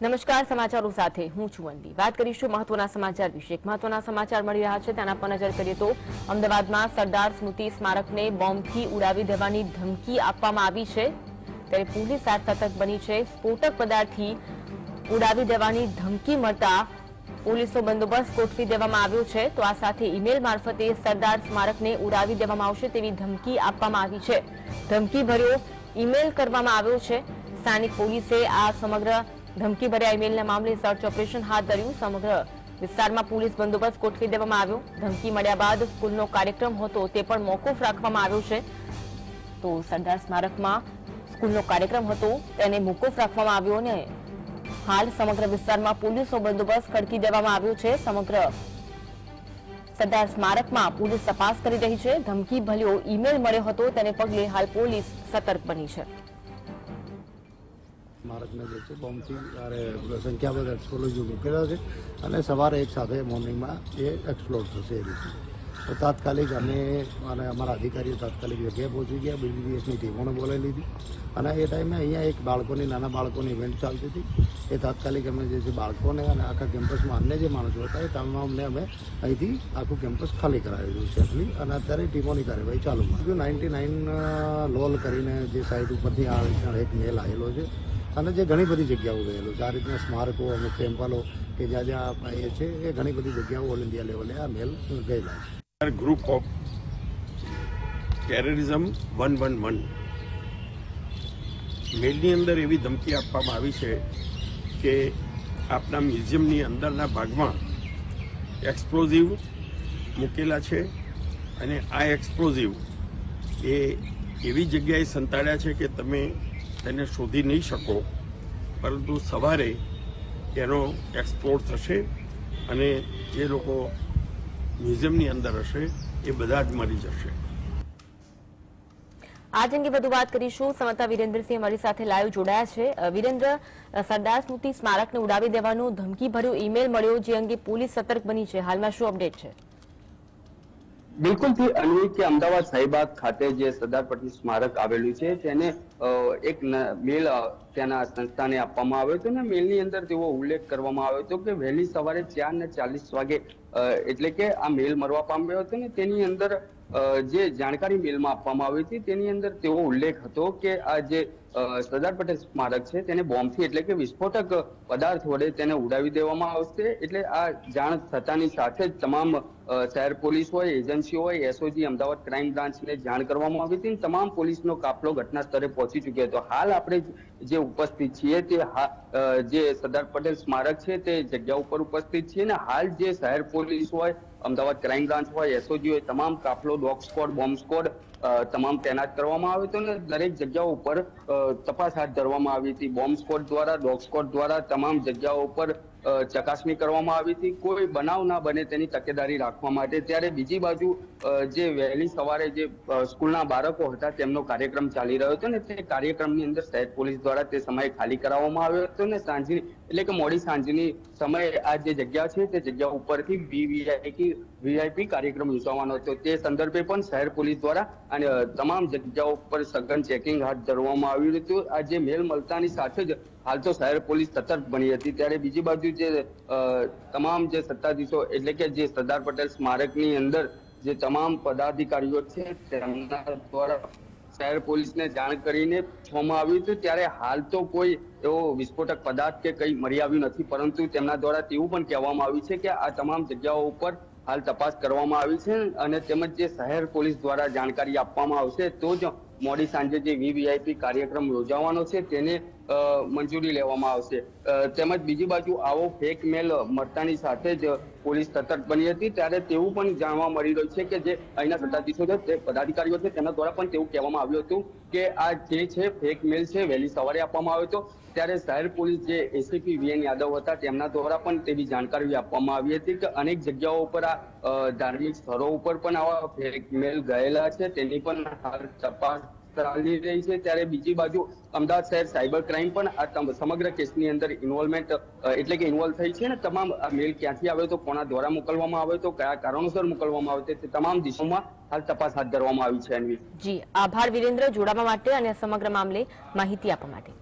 નમસ્કાર સમાચારો સાથે, હું છું અનવી. વાત કરીશું મહત્વના સમાચાર વિશે. મહત્વના સમાચાર મળી રહ્યા છે, તેના પર નજર કરીએ તો અમદાવાદમાં સરદાર સ્મૃતિ સ્મારકને બોમ્બથી ઉડાવી દેવાની ધમકી આપવામાં આવી છે. ત્યારે પોલીસ સતર્ક બની છે, સ્ફોટક પદાર્થથી ઉડાવી દેવાની ધમકી મળતા પોલીસનો બંદોબસ્ત ગોઠવી દેવામાં આવ્યો છે. તો આ સાથે ઈમેલ મારફતે સરદાર સ્મારકને ઉડાવી દેવામાં આવશે તેવી ધમકી આપવામાં આવી છે. ધમકી ભર્યો ઈમેલ કરવામાં આવ્યો છે. સ્થાનિક પોલીસે આ સમગ્ર ધમકી ભર્યા ઈમેલના મામલે સર્ચ ઓપરેશન હાથ ધર્યું. સમગ્ર વિસ્તારમાં પોલીસ બંદોબસ્ત ગોઠવી દેવામાં આવ્યો. ધમકી મળ્યા બાદ સ્કૂલનો કાર્યક્રમ હતો, તે પણ મોકૂફ રાખવામાં આવ્યો છે. તો સરદાર સ્મારકમાં સ્કૂલનો કાર્યક્રમ હતો, તેને મોકૂફ રાખવામાં આવ્યો અને હાલ સમગ્ર વિસ્તારમાં પોલીસનો બંદોબસ્ત ખડકી દેવામાં આવ્યો છે. સમગ્ર સરદાર સ્મારકમાં પોલીસ તપાસ કરી રહી છે. ધમકી ભલ્યો ઈમેલ મળ્યો હતો, તેને પગલે હાલ પોલીસ સતર્ક બની છે. સ્મારકને જે છે, બોમ્બથી સંખ્યાબંધ એક્સપ્લોઝિવ મૂકેલા છે અને સવારે એક સાથે મોર્નિંગમાં એ એક્સપ્લોર થશે એ રીતે. તો તાત્કાલિક અમે અને અમારા અધિકારીઓ તાત્કાલિક જગ્યાએ પહોંચી ગયા બીડીડીએસની ટીમોને બોલાવી લીધી અને એ ટાઈમે અહીંયા એક બાળકોની, નાના બાળકોની ઇવેન્ટ ચાલતી હતી. એ તાત્કાલિક અમે જે છે બાળકોને અને આખા કેમ્પસમાં અન્ય જે માણસો હતા, એ તમામને અમે અહીંથી આખું કેમ્પસ ખાલી કરાવેલું છે એટલી અને અત્યારે ટીમોની કાર્યવાહી ચાલુ નાઇન્ટી નાઇન લોલ કરીને જે સાઇટ ઉપરથી આ એક મેલ આવેલો છે અને જે ઘણી બધી જગ્યાઓ ગયેલું છે. આ રીતના સ્મારકો અમુક ટેમ્પલો કે જ્યાં જ્યાં એ છે એ ઘણી બધી જગ્યાઓ ઓલ ઇન્ડિયા લેવલે આ મેલ ગયેલા છે. Group of terrorism one one one મેલની અંદર એવી ધમકી આપવામાં આવી છે કે આપણા મ્યુઝિયમની અંદરના ભાગમાં એક્સપ્લોઝિવ મૂકેલા છે અને આ એક્સપ્લોઝિવ એ એવી જગ્યાએ સંતાડ્યા છે કે તમે તેને શોધી નહીં શકો, પરંતુ સવારે એનો એક્સપ્લોર થશે અને જે લોકો મ્યુઝિયમની અંદર હશે એ બધા જ મરી જશે. આજ અંગે વધુ વાત કરીશું. સમતા વિરેન્દ્રસિંહ અમારી સાથે લાઈવ જોડાયા છે. વિરેન્દ્ર સરદાર સ્મૃતિ સ્મારકને ઉડાવી દેવાનો ધમકીભર્યું ઈમેલ મળ્યો, જે અંગે પોલીસ સતર્ક બની છે. હાલમાં શું અપડેટ છે? બિલકુલથી અન્વી કે અમદાવાદ શાહીબાગ ખાતે જે સરદાર પટેલ સ્મારક આવેલું છે, તેને એક મેલ તેના સંસ્થાને આપવામાં આવ્યો હતો ને મેલની અંદર તેવો ઉલ્લેખ કરવામાં આવ્યો હતો કે વહેલી સવારે ચાર ને ચાલીસ વાગે એટલે કે આ મેલ મળવા પામ્યો હતો ને તેની અંદર જે જાણકારી મેલમાં આપવામાં આવી હતી તેની અંદર તેવો ઉલ્લેખ હતો કે આ જે સરદાર પટેલ સ્મારક છે તેને બોમ્બથી એટલે કે વિસ્ફોટક પદાર્થ વડે તેને ઉડાવી દેવામાં આવશે, એટલે આ જાણ થતાની સાથે જ તમામ શહેર પોલીસ હોય, એજન્સી હોય, એસઓજી, અમદાવાદ ક્રાઇમ બ્રાન્ચને જાણ કરવામાં આવી હતી અને તમામ પોલીસનો કાફલો ઘટના સ્થળે પહોંચી ચૂક્યો હતો. હાલ આપણે જે ઉપસ્થિત છીએ તે જે સરદાર પટેલ સ્મારક છે તે જગ્યા ઉપર ઉપસ્થિત છીએ ને હાલ જે શહેર પોલીસ હોય, અમદાવાદ ક્રાઇમ બ્રાન્ચ હોય, એસઓજી હોય, તમામ કાફલો, ડોગ સ્કોડ, બોમ્બ સ્કોડ તમામ તૈનાત કરવામાં આવ્યો હતો ને દરેક જગ્યાઓ ઉપર તપાસ હાથ ધરવામાં આવી હતી. બોમ્બ સ્કોડ દ્વારા, ડોગ સ્કોડ દ્વારા તમામ જગ્યાઓ ઉપર ચકાસણી કરવામાં આવી હતી. કોઈ બનાવ ના બને તેની તકેદારી રાખવા માટે. ત્યારે બીજી બાજુ જે વહેલી સવારે જે સ્કૂલના બાળકો હતા તેમનો કાર્યક્રમ ચાલી રહ્યો હતો ને તે કાર્યક્રમની અંદર શહેર પોલીસ દ્વારા તે સમયે ખાલી કરાવવામાં આવ્યો હતો ને સાંજની એટલે કે મોડી સાંજની સમયે આ જે જગ્યા છે, તે જગ્યા ઉપરથી વીવીઆઈપી વીઆઈપી કાર્યક્રમ યોજવાનો હતો. તે સંદર્ભે પણ શહેર પોલીસ દ્વારા અને તમામ જગ્યાઓ પર સઘન ચેકિંગ હાથ ધરવામાં આવ્યું હતું. આ જે મેલ મળતાની સાથે જ હાલ તો શહેર પોલીસ સતર્ક બની હતી. ત્યારે બીજી બાજુ જે તમામ જે સત્તાધીશો એટલે કે જે સરદાર પટેલ સ્મારકની અંદર જે તમામ પદાધિકારીઓ છે, તેમના દ્વારા શહેર પોલીસને જાણ કરીને છોમાં આવ્યું હતું. ત્યારે હાલ તો કોઈ એવો વિસ્ફોટક પદાર્થ કે કંઈ મળી આવ્યું નથી, પરંતુ તેમના દ્વારા તેવું પણ કહેવામાં આવ્યું છે કે આ તમામ જગ્યાઓ ઉપર હાલ તપાસ કરવામાં આવી છે અને તેમજ જે શહેર પોલીસ દ્વારા જાણકારી આપવામાં આવશે તો જ મોડી સાંજે જે વીવીઆઈપી કાર્યક્રમ યોજાવાનો છે તેને મંજૂરી લેવામાં આવશે. તેમજ બીજી બાજુ આવો ફેક મેલ મળતાની સાથે જ પોલીસ સતર્ક બની હતી. ત્યારે તેવું પણ જાણવા મળી રહ્યું છે કે જે અહીંના સત્તાધીશો છે તે પદાધિકારીઓ છે તેના દ્વારા પણ તેવું કહેવામાં આવ્યું હતું કે આ જે છે ફેક મેલ છે, વહેલી સવારે આપવામાં આવ્યો હતો. ત્યારે શહેર પોલીસ જે એસીપી વીએન યાદવ હતા, તેમના દ્વારા પણ તેવી જાણકારી આપવામાં આવી હતી કે અનેક જગ્યાઓ ઉપર આ ધાર્મિક સ્થળો ઉપર પણ આવા ફેક મેલ ગયેલા છે. તેની પણ હાલ તપાસ ચાલી રહી છે. ત્યારે બીજી બાજુ અમદાવાદ શહેર સાયબર ક્રાઇમ પણ સમગ્ર કેસની અંદર ઇન્વોલ્વમેન્ટ એટલે કે ઇન્વોલ્વ થઈ છે ને તમામ મેલ ક્યાંથી આવ્યો તો કોના દ્વારા મોકલવામાં આવ્યો તો કયા કારણોસર મોકલવામાં આવ્યો તે તમામ દિશામાં હાલ તપાસ હાથ ધરવામાં આવી છે જી, આભાર વિરેન્દ્ર, જોડાવા માટે અને સમગ્ર મામલે માહિતી આપવા માટે.